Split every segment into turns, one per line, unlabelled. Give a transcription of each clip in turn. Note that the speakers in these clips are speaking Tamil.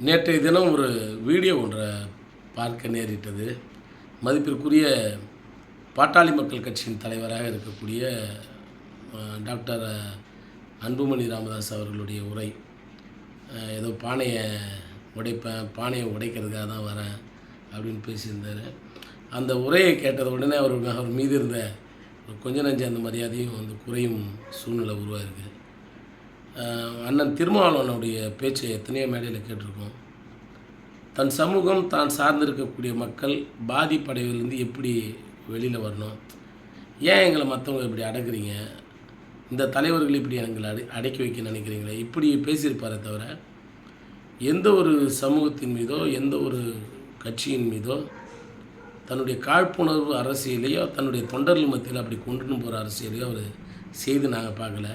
நேற்றைய தினம் ஒரு வீடியோ ஒன்றை பார்க்க நேரிட்டது. மதிப்பிற்குரிய பாட்டாளி மக்கள் கட்சியின் தலைவராக இருக்கக்கூடிய டாக்டர் அன்புமணி ராமதாஸ் அவர்களுடைய உரை ஏதோ பானையை உடைப்பேன் பானையை உடைக்கிறதுக்காக தான் வரேன் அப்படின்னு பேசியிருந்தார். அந்த உரையை கேட்டது உடனே அவர் அவர் மீது இருந்த கொஞ்ச நஞ்ச அந்த மரியாதையும் வந்து குறையும் சூழ்நிலை உருவாயிருக்கு. அண்ணன் திருமாவளவனுடைய பேச்சை எத்தனையோ மேடையில் கேட்டிருக்கோம். தன் சமூகம் தான் சார்ந்திருக்கக்கூடிய மக்கள் பாதிப்படைவிலிருந்து எப்படி வெளியில் வரணும்? ஏன் எங்களை மற்றவங்க இப்படி அடக்குறீங்க? இந்த தலைவர்கள் இப்படி எங்களை அடை அடக்கி வைக்க நினைக்கிறீங்களே? இப்படி பேசியிருப்பாரே தவிர எந்த ஒரு சமூகத்தின் மீதோ எந்த ஒரு கட்சியின் மீதோ தன்னுடைய காழ்ப்புணர்வு அரசியலையோ தன்னுடைய தொண்டர்கள் மத்தியில் அப்படி கொண்டுன்னு போகிற அரசியலையோ அவர் செய்து நாங்கள் பார்க்கல.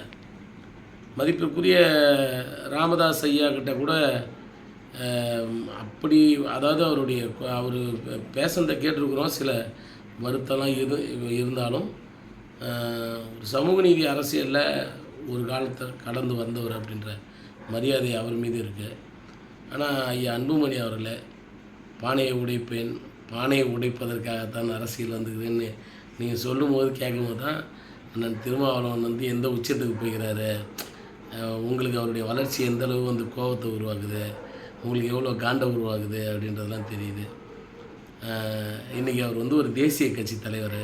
மதிப்பிற்குரிய ராமதாஸ் ஐயா கிட்ட கூட அப்படி அதாவது அவருடைய அவர் பேசுனதை கேட்டிருக்கிறோம். சில வருத்தெல்லாம் இரு இருந்தாலும் ஒரு சமூக நீதி அரசியலில் ஒரு காலத்தை கடந்து வந்தவர் அப்படின்ற மரியாதை அவர் மீது இருக்குது ஆனால் ஐயா அன்புமணி அவர்களே பானையை உடைப்பேன் பானையை உடைப்பதற்காகத்தான் அரசியல் வந்துக்குதுன்னு நீங்கள் சொல்லும்போது கேட்கும்போது தான் அண்ணன் திருமாவளவன் வந்து எந்த உச்சத்துக்கு போய்கிறாரு? உங்களுக்கு அவருடைய வளர்ச்சி எந்தளவு வந்து கோபத்தை உருவாக்குது? உங்களுக்கு எவ்வளோ காண்டை உருவாகுது அப்படின்றதெல்லாம் தெரியுது. இன்றைக்கி அவர் வந்து ஒரு தேசிய கட்சி தலைவர்.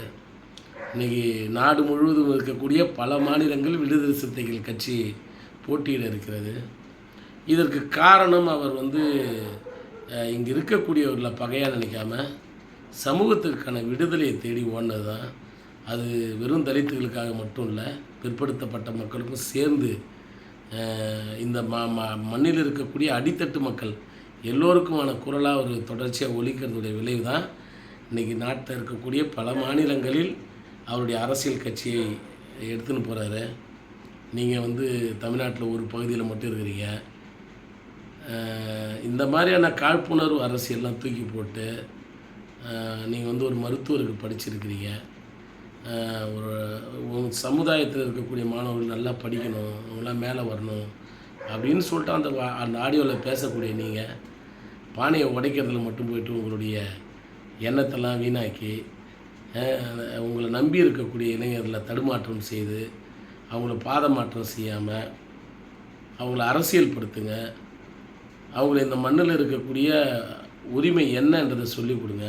இன்றைக்கி நாடு முழுவதும் இருக்கக்கூடிய பல மாநிலங்கள் விடுதலை சிறுத்தைகள் கட்சி போட்டியிட இருக்கிறது. இதற்கு காரணம் அவர் வந்து இங்கே இருக்கக்கூடியவர்களை பகையாக நினைக்காம சமூகத்திற்கான விடுதலையை தேடி ஓடினது தான் அது வெறும் தலித்துகளுக்காக மட்டும் இல்லை பிற்படுத்தப்பட்ட மக்களுக்கும் சேர்ந்து இந்த ம ம- மண்ணில் இருக்கக்கூடிய அடித்தட்டு மக்கள் எல்லோருக்குமான குரலாக ஒரு தொடர்ச்சியாக ஒழிக்கிறதுடைய விளைவு தான் இன்றைக்கி நாட்டில் இருக்கக்கூடிய பல மாநிலங்களில் அவருடைய அரசியல் கட்சியை எடுத்துன்னு போகிறாரு நீங்கள் வந்து தமிழ்நாட்டில் ஒரு பகுதியில் மட்டும் இருக்கிறீங்க. இந்த மாதிரியான காழ்ப்புணர்வு அரசியல்லாம் தூக்கி போட்டு நீங்கள் வந்து ஒரு மருத்துவருக்கு படிச்சிருக்கிறீங்க. ஒரு உங்கள் சமுதாயத்தில் இருக்கக்கூடிய மாணவர்கள் நல்லா படிக்கணும் அவங்களாம் மேலே வரணும் அப்படின்னு சொல்லிட்டு அந்த அந்த ஆடியோவில் பேசக்கூடிய நீங்கள் பானையை உடைக்கிறதுல மட்டும் போயிட்டு உங்களுடைய எண்ணத்தெல்லாம் வீணாக்கி உங்களை நம்பி இருக்கக்கூடிய இளைஞர்களை தடுமாற்றம் செய்து அவங்கள பாதமாற்றம் செய்யாமல் அவங்கள அரசியல்படுத்துங்க அவங்கள இந்த மண்ணில் இருக்கக்கூடிய உரிமை என்னன்றதை சொல்லிக் கொடுங்க.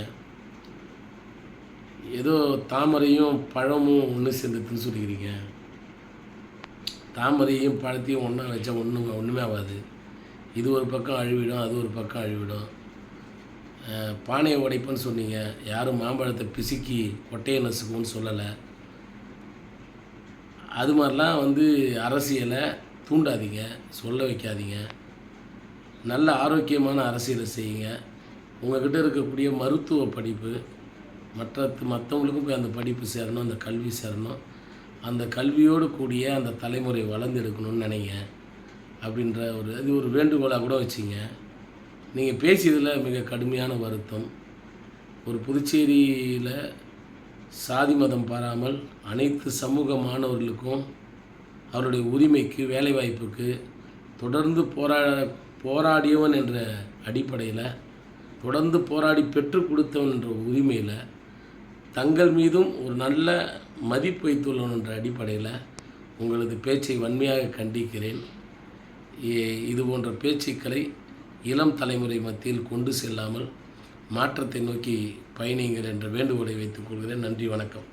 ஏதோ தாமரையும் பழமும் ஒன்று சேர்ந்து சொல்லிக்கிறீங்க. தாமரையும் பழத்தையும் ஒன்றா வச்சா ஒன்றும் ஒன்றுமே ஆகாது. இது ஒரு பக்கம் அழுவிடும் அது ஒரு பக்கம் அழுவிடும். பானையை உடைப்புன்னு சொன்னீங்க. யாரும் மாம்பழத்தை பிசுக்கி கொட்டையை நசுக்கும்னு சொல்லலை. அது மாதிரிலாம் வந்து அரசியலை தூண்டாதீங்க சொல்ல வைக்காதீங்க. நல்ல ஆரோக்கியமான அரசியலை செய்யுங்க. உங்கள்கிட்ட இருக்கக்கூடிய மருத்துவ படிப்பு மற்ற மற்றவங்களுக்கும் போய் அந்த படிப்பு சேரணும் அந்த கல்வி சேரணும். அந்த கல்வியோடு கூடிய அந்த தலைமுறை வளர்ந்து எடுக்கணும்னு நினைங்க. அப்படின்ற ஒரு இது ஒரு வேண்டுகோளாக கூட வச்சிங்க. நீங்கள் பேசியதில் மிக கடுமையான வருத்தம். ஒரு புதுச்சேரியில் சாதி மதம் பாராமல் அனைத்து சமூக மாணவர்களுக்கும் அவருடைய உரிமைக்கு வேலைவாய்ப்புக்கு தொடர்ந்து போராட போராடியவன் என்ற அடிப்படையில் தொடர்ந்து போராடி பெற்றுக் கொடுத்தவன் என்ற உரிமையில் தங்கள் மீதும் ஒரு நல்ல மதிப்பு வைத்துள்ளோம் என்ற அடிப்படையில் உங்களது பேச்சை வன்மையாக கண்டிக்கிறேன். இது போன்ற பேச்சுக்களை இளம் தலைமுறை மத்தியில் கொண்டு செல்லாமல் மாற்றத்தை நோக்கி பயணிங்கள் என்ற வேண்டுகோளை வைத்துக் கொள்கிறேன். நன்றி வணக்கம்.